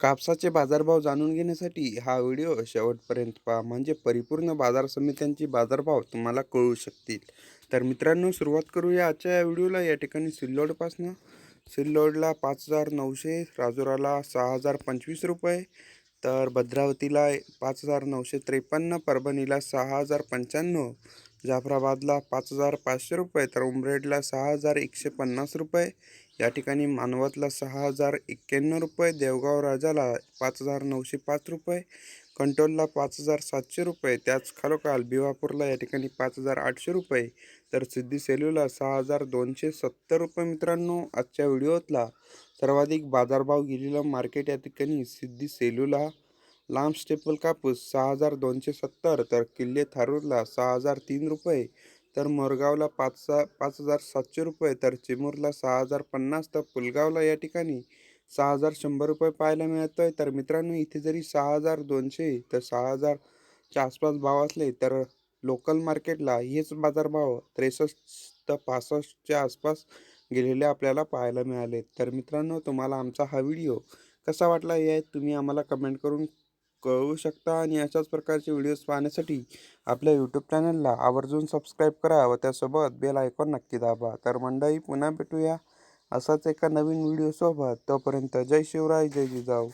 कापसाचे बाजारभाव जाणून घेण्यासाठी हा व्हिडिओ शेवटपर्यंत पहा. म्हणजे परिपूर्ण बाजार समित्यांचे बाजारभाव तुम्हाला कळू शकतील. तर मित्रांनो सुरुवात करूया आजच्या या व्हिडिओला. या ठिकाणी सिल्लोडपासनं सिल्लोडला पाच हजार नऊशे राजुराला सहा हजार पंचवीस रुपये तर भद्रावतीला पाच हजार नऊशे त्रेपन्न परभणीला सहा हजार पंच्याण्णव जाफराबादला पाच हजार पाचशे रुपये तर उमरेडला सहा हजार एकशे पन्नास रुपये या ठिकाणी मानवतला सहा हजार एक्क्याण्णव रुपये देवगाव राजाला पाच हजार नऊशे पाच रुपये कंटोलला पाच हजार सातशे रुपये त्याच खालोखाल भिवापूरला या ठिकाणी पाच हजार आठशे रुपये तर सिद्धी सेलूला सहा हजार दोनशे सत्तर रुपये मित्रांनो आजच्या व्हिडिओतला सर्वाधिक बाजारभाव गेलेला मार्केट या ठिकाणी सिद्धी सेलूला लांब स्टेपल कापूस सहा हजार दोनशे सत्तर तर किल्ले थारूरला सहा हजार तीन रुपये तर मोरगावला पाच सा पाच हजार सातशे रुपये तर चिमूरला सहा हजार पन्नास तर पुलगावला या ठिकाणी सहा हजार शंभर रुपये पाहायला मिळतो आहे तर मित्रांनो इथे जरी सहा हजार दोनशे तर सहा हजारच्या आसपास भाव असले तर लोकल मार्केटला हेच बाजारभाव त्रेसष्ट तर पासष्टच्या आसपास गेलेले आपल्याला पाहायला मिळाले. तर मित्रांनो तुम्हाला आमचा हा व्हिडिओ कसा वाटला हे तुम्ही आम्हाला कमेंट करून कळवू शकता आणि अशाच प्रकारचे व्हिडिओज पाहण्यासाठी आपल्या यूट्यूब चॅनलला आवर्जून सबस्क्राईब करा व त्यासोबत बेल आयकॉन नक्की दाबा. तर मंडळी पुन्हा भेटूया असाच एका नवीन व्हिडिओसोबत तोपर्यंत जय शिवराय जय जिजाऊ.